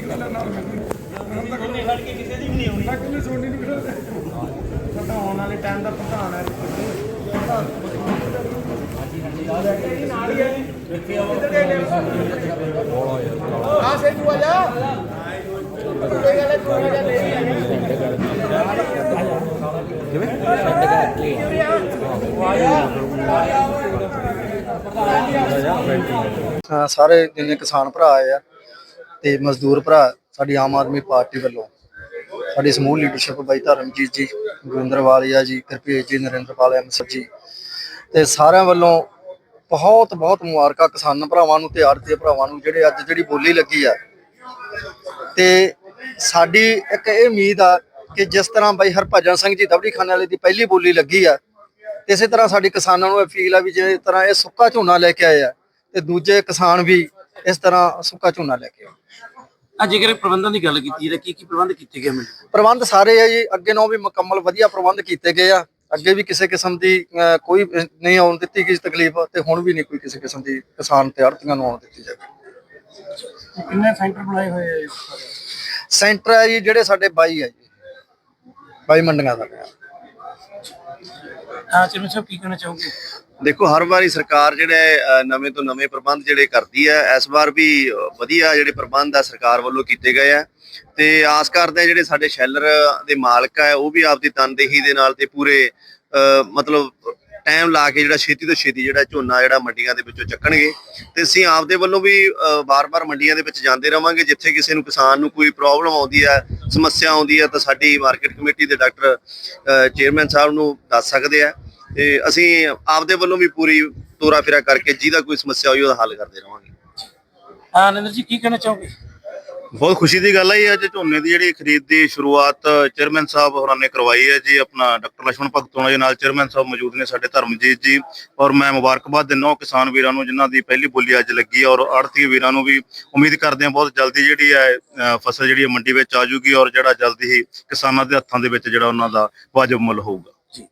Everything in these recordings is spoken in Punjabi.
ਠੀਕ ਗੱਲ ਨਾਲ ਉਹਨੇ ਫੜ ਕੇ ਕਿਸੇ ਦੀ ਵੀ ਨਹੀਂ ਆਉਣੀ ਮੈਂ ਕਿੰਨੇ ਸੋਨੀ ਨੂੰ ਬਿਠਾ ਸਾਡਾ ਆਉਣ ਵਾਲੇ ਟਾਈਮ ਦਾ ਪ੍ਰਧਾਨ ਹੈ ਆ ਸੇ ਤੂੰ ਆ ਜਾ ਕੋਈ ਗੱਲ ਤੂੰ ਆ ਜਾ ਲੈ ਅ, ਸਾਰੇ ਜਿੰਨੇ ਕਿਸਾਨ ਭਰਾ ਆਏ ਆ ਤੇ ਮਜ਼ਦੂਰ ਭਰਾ ਸਾਡੀ ਆਮ ਆਦਮੀ ਪਾਰਟੀ ਵੱਲੋਂ, ਸਾਡੀ ਸਮੂਹ ਲੀਡਰਸ਼ਿਪ ਬਾਈ ਧਰਮਜੀਤ ਜੀ ਗੁਰਿੰਦਰਵਾਲੀਆ ਜੀ ਕਿਰਪੇਸ਼ ਜੀ, ਨਰਿੰਦਰਪਾਲ ਐਮਸਰ ਜੀ ਤੇ ਸਾਰਿਆਂ ਵੱਲੋਂ ਬਹੁਤ ਬਹੁਤ ਮੁਬਾਰਕਾਂ ਕਿਸਾਨ ਭਰਾਵਾਂ ਨੂੰ ਤੇ ਆੜਤੀ ਭਰਾਵਾਂ ਨੂੰ, ਜਿਹੜੇ ਅੱਜ ਜਿਹੜੀ ਬੋਲੀ ਲੱਗੀ ਆ। ਤੇ ਸਾਡੀ ਇੱਕ ਇਹ ਉਮੀਦ ਆ ਕਿ ਜਿਸ ਤਰ੍ਹਾਂ ਬਾਈ ਹਰਭਜਨ ਸਿੰਘ ਜੀ ਦਬੜੀ ਖਾਨੇ ਵਾਲੇ ਦੀ ਪਹਿਲੀ ਬੋਲੀ ਲੱਗੀ ਆ ਇਸੇ ਤਰ੍ਹਾਂ ਸਾਡੀ ਕਿਸਾਨਾਂ ਨੂੰ ਅਪੀਲ ਆ ਵੀ ਜਿਸ ਤਰ੍ਹਾਂ ਇਹ ਸੁੱਕਾ ਝੋਨਾ ਲੈ ਕੇ ਆਏ ਆ, ਤੇ ਦੂਜੇ ਕਿਸਾਨ ਵੀ ਇਸ ਤਰ੍ਹਾਂ ਸੁੱਕਾ ਝੋਨਾ ਲੈ ਕੇ ਆਉਣ ਆ ਜੇਕਰ ਪ੍ਰਬੰਧਾਂ ਦੀ ਗੱਲ ਕੀਤੀ ਜਾਵੇ ਕੀ ਕੀ ਪ੍ਰਬੰਧ ਕੀਤੇ ਗਏ ਮੰਡੀ ਪ੍ਰਬੰਧ ਸਾਰੇ ਆ ਜੀ ਅੱਗੇ ਨਾਲੋਂ ਵੀ ਮੁਕੰਮਲ ਵਧੀਆ ਪ੍ਰਬੰਧ ਕੀਤੇ ਗਏ ਆ। ਅੱਗੇ ਵੀ ਕਿਸੇ ਕਿਸਮ ਦੀ ਅਹ, ਕੋਈ ਨਹੀਂ ਆਉਣ ਦਿੱਤੀ ਗਈ ਤਕਲੀਫ ਤੇ ਹੁਣ ਵੀ ਨਹੀਂ ਕੋਈ ਕਿਸੇ ਕਿਸਮ ਦੀ ਕਿਸਾਨ ਤੇ ਆੜਤੀਆਂ ਨੂੰ ਆਉਣ ਦਿੱਤੀ ਜਾਵੇ। ਕਿੰਨੇ ਸੈਂਟਰ ਬਣਾਏ ਹੋਏ ਆ ਸੈਂਟਰ ਹੈ ਜੀ ਜਿਹੜੇ ਸਾਡੇ ਬਾਈ ਆ ਜੀ ਬਾਈ ਮੰਡੀਆਂ ਦਾ। ਹਾਂ ਚਿਰਮਨ ਸਾਹਿਬ, ਕੀ ਕਹਿਣਾ ਚਾਹੋਗੇ? ਦੇਖੋ, ਹਰ ਵਾਰੀ ਸਰਕਾਰ ਜਿਹੜੇ ਨਵੇਂ ਤੋਂ ਨਵੇਂ ਪ੍ਰਬੰਧ ਜਿਹੜੇ ਕਰਦੀ ਹੈ, ਇਸ ਵਾਰ ਵੀ ਵਧੀਆ ਜਿਹੜੇ ਪ੍ਰਬੰਧ ਆ ਸਰਕਾਰ ਵੱਲੋਂ ਕੀਤੇ ਗਏ ਆ। ਤੇ ਆਸ ਕਰਦੇ ਜਿਹੜੇ ਸਾਡੇ ਸ਼ੈਲਰ ਦੇ ਮਾਲਕ ਆ, ਉਹ ਵੀ ਆਪਦੀ ਤਨਦੇਹੀ ਦੇ ਨਾਲ ਤੇ ਪੂਰੇ ਮਤਲਬ ਟਾਈਮ ਲਾ ਕੇ ਜਿਹੜਾ ਛੇਤੀ ਤੋਂ ਛੇਤੀ ਜਿਹੜਾ ਝੋਨਾ ਜਿਹੜਾ ਮੰਡੀਆਂ ਦੇ ਵਿੱਚੋਂ ਚੱਕਣਗੇ। ਤੇ ਅਸੀਂ ਆਪਦੇ ਵੱਲੋਂ ਵੀ ਵਾਰ-ਵਾਰ ਮੰਡੀਆਂ ਦੇ ਵਿੱਚ ਜਾਂਦੇ ਰਵਾਂਗੇ, ਜਿੱਥੇ ਕਿਸੇ ਨੂੰ ਕਿਸਾਨ ਨੂੰ ਕੋਈ ਪ੍ਰੋਬਲਮ ਆਉਂਦੀ ਹੈ ਸਮੱਸਿਆ ਆਉਂਦੀ ਹੈ ਤਾਂ ਸਾਡੀ ਮਾਰਕੀਟ ਕਮੇਟੀ ਦੇ ਡਾਕਟਰ ਚੇਅਰਮੈਨ ਸਾਹਿਬ ਨੂੰ ਦੱਸ ਸਕਦੇ ਆ। ਤੇ ਅਸੀਂ ਆਪਦੇ ਵੱਲੋਂ ਵੀ ਪੂਰੀ ਤੋਰਾ ਫੇਰਾ ਕਰਕੇ ਜਿਹਦਾ ਕੋਈ ਸਮੱਸਿਆ ਹੋਈ ਉਹਦਾ ਹੱਲ ਕਰਦੇ ਰਵਾਂਗੇ। ਹਾਂ ਜੀ, ਕੀ ਕਹਿਣਾ ਚਾਹੋਗੇ? ਬਹੁਤ ਖੁਸ਼ੀ ਦੀ ਗੱਲ ਹੈ ਜੀ ਅੱਜ ਝੋਨੇ ਦੀ ਜਿਹੜੀ ਖਰੀਦ ਦੀ ਸ਼ੁਰੂਆਤ ਚੇਅਰਮੈਨ ਸਾਹਿਬ ਹੋਰਾਂ ਨੇ ਕਰਵਾਈ ਹੈ ਜੀ ਆਪਣਾ ਡਾਕਟਰ ਲక్ష్మణ ਭਗਤੋਣਾ ਜੀ ਨਾਲ ਚੇਅਰਮੈਨ ਸਾਹਿਬ ਮੌਜੂਦ ਨੇ ਸਾਡੇ ਧਰਮਜੀਤ ਜੀ ਔਰ ਮੈਂ ਮੁਬਾਰਕਬਾਦ ਦਿੰਦਾ ਕਿਸਾਨ ਵੀਰਾਂ ਨੂੰ ਜਿਨ੍ਹਾਂ ਦੀ ਪਹਿਲੀ ਬੋਲੀ ਅੱਜ ਲੱਗੀ ਔਰ ਆੜਤੀ ਵੀਰਾਂ ਨੂੰ ਵੀ ਉਮੀਦ ਕਰਦੇ ਹਾਂ ਬਹੁਤ ਜਲਦੀ ਜਿਹੜੀ ਹੈ ਫਸਲ ਜਿਹੜੀ ਮੰਡੀ ਵਿੱਚ ਆ ਜੂਗੀ ਔਰ ਜਿਹੜਾ ਜਲਦੀ ਹੀ ਕਿਸਾਨਾਂ ਦੇ ਹੱਥਾਂ ਦੇ ਵਿੱਚ ਜਿਹੜਾ ਉਹਨਾਂ ਦਾ ਵਾਜਬ ਮੁੱਲ ਹੋਊਗਾ। ਜੀ।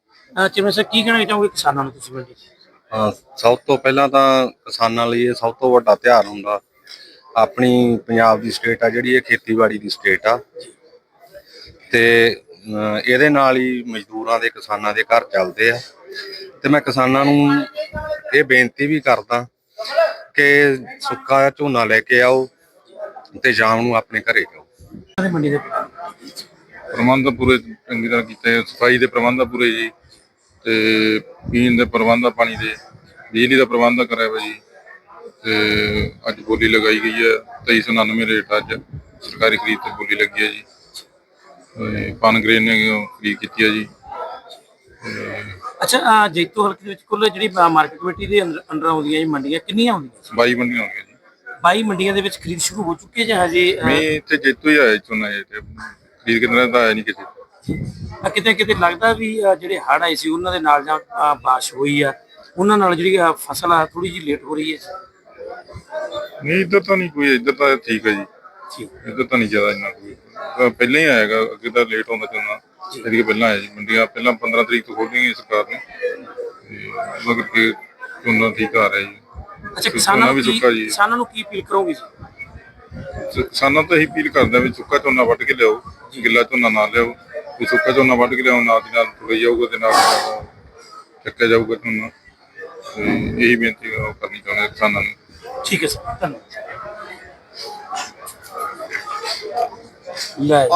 ਚੇਅਰਮੈਨ ਸਾਹਿਬ ਕੀ ਕਹਿਣਾ ਚਾਹੋਗੇ ਕਿਸਾਨਾਂ ਨੂੰ ਤੁਸੀਂ ਸਭ ਤੋਂ ਪਹਿਲਾਂ ਤਾਂ ਕਿਸਾਨਾਂ ਲਈ ਇਹ ਸਭ ਤੋਂ ਵੱਡਾ ਤਿਉਹਾਰ ਹੁੰਦਾ। ਆਪਣੀ ਪੰਜਾਬ ਦੀ ਸਟੇਟ ਆ ਜਿਹੜੀ ਇਹ ਖੇਤੀਬਾੜੀ ਦੀ ਸਟੇਟ ਆ। ਤੇ ਇਹਦੇ ਨਾਲ ਹੀ ਮਜ਼ਦੂਰਾਂ ਦੇ ਕਿਸਾਨਾਂ ਦੇ ਘਰ ਚੱਲਦੇ ਆ। ਤੇ ਮੈਂ ਕਿਸਾਨਾਂ ਨੂੰ ਇਹ ਬੇਨਤੀ ਵੀ ਕਰਦਾ ਕਿ ਸੁੱਕਾ ਝੋਨਾ ਲੈ ਕੇ ਆਓ ਤੇ ਸ਼ਾਮ ਨੂੰ ਆਪਣੇ ਘਰੇ ਜਾਓ। ਸਾਰੇ ਮੰਡੀ ਦੇ? ਪ੍ਰਬੰਧ ਪੂਰੇ ਚੰਗੀ ਤਰ੍ਹਾਂ ਕੀਤੇ। ਸਫ਼ਾਈ ਦੇ ਪ੍ਰਬੰਧ ਪੂਰੇ ਜੀ ਤੇ ਪੀਣ ਦੇ ਪ੍ਰਬੰਧ ਆ ਪਾਣੀ ਦੇ ਬਿਜਲੀ ਦਾ ਪ੍ਰਬੰਧ ਕਰਿਆ ਹੋਇਆ ਜੀ। ਤੇ ਅੱਜ ਬੋਲੀ ਲਗਾਈ ਗਈ ਹੈ 2399 ਰੇਟ ਅੱਜ। ਸਰਕਾਰੀ ਖਰੀਦ ਤੇ ਬੋਲੀ ਲੱਗੀ ਹੈ ਜੀ। ਤੇ ਪਨਗ੍ਰੇਨ ਨੇ ਖਰੀਦ ਕੀਤੀ ਹੈ ਜੀ। ਅੱਛਾ ਜੈਤੋ ਹਲਕੇ ਦੇ ਵਿੱਚ ਕੁੱਲ ਜਿਹੜੀ ਮਾਰਕੀਟ ਕਮੇਟੀ ਦੇ ਅੰਦਰ ਅੰਡਰ ਆਉਂਦੀਆਂ ਜੀ ਮੰਡੀਆਂ ਕਿੰਨੀਆਂ ਆਉਂਦੀਆਂ 22 ਮੰਡੀਆਂ ਹੋ ਗਈਆਂ ਜੀ। 22 ਮੰਡੀਆਂ ਦੇ ਵਿੱਚ ਖਰੀਦ ਸ਼ੁਰੂ ਹੋ ਚੁੱਕੀ ਹੈ ਜਾਂ ਹਜੇ ਤੇ ਜੇਤੂ ਹੀ ਆਇਆ ਚੁਣਾ ਤੇ ਖਰੀਦ ਕਿੰਨਾ ਦਾ ਆਇਆ ਨਹੀਂ ਕਿਸੇ ਕਿਤੇ ਕਿਤੇ ਲੱਗਦਾ ਵੀ ਜਿਹੜੇ ਹੜ੍ਹ ਆਏ ਸੀ ਉਹਨਾਂ ਦੇ ਨਾਲ ਜਾਂ ਬਾਰਿਸ਼ ਹੋਈ ਆ ਉਹਨਾਂ ਨਾਲ ਜਿਹੜੀ ਫਸਲ ਆ ਥੋੜੀ ਜਿਹੀ ਲੇਟ ਹੋ ਰਹੀ ਹੈ। ਨਹੀਂ ਇੱਧਰ ਤਾਂ ਨਹੀਂ ਕੋਈ ਇੱਧਰ ਤਾਂ ਠੀਕ ਹੈ ਜੀ। ਇੱਧਰ ਤਾਂ ਨਹੀਂ ਜ਼ਿਆਦਾ ਇੰਨਾ ਕੋਈ। ਤਾਂ ਪਹਿਲਾਂ ਹੀ ਆਏਗਾ ਅੱਗੇ ਤਾਂ ਲੇਟ ਹੁੰਦਾ ਚੋਣਾ ਇਹਦੀ ਪਹਿਲਾਂ ਆਇਆ ਜੀ ਮੰਡੀਆਂ ਪਹਿਲਾਂ 15 ਤਰੀਕ ਤੋਂ ਖੋਲ੍ਹਣਗੇ ਸਰਕਾਰ ਨੇ। ਤੇ ਉਹਦਾ ਕਰਕੇ ਚੋਣਾ ਠੀਕ ਆ ਰਿਹਾ ਜੀ। ਅੱਛਾ ਕਿਸਾਨਾਂ ਵੀ ਕੀ ਸੁੱਕਾ ਜੀ। ਕਿਸਾਨਾਂ ਨੂੰ ਕੀ ਅਪੀਲ ਕਰੋਗੇ ਜੀ? ਕਿਸਾਨਾਂ ਤੋਂ ਇਹੀ ਅਪੀਲ ਕਰਦੇ ਵੀ ਸੁੱਕਾ ਝੋਨਾ ਵੱਢ ਕੇ ਲਿਆਓ ਗਿੱਲਾ ਝੋਨਾ ਨਾ ਲਿਆਓ। ਵੀ ਸੁੱਕਾ ਝੋਨਾ ਵੱਢ ਕੇ ਲਿਆਓ ਨਾਲ ਦੀ ਨਾਲ ਤੁਰੇ ਜਾਊਗਾ ਤੇ ਨਾਲ ਚੱਕਿਆ ਜਾਊਗਾ ਝੋਨਾ। ਇਹੀ ਬੇਨਤੀ ਕਰਨੀ ਚਾਹੁੰਦੇ ਕਿਸਾਨਾਂ ਨੂੰ। ਠੀਕ ਹੈ ਸਰ ਧੰਨਵਾਦ। ਲੈ।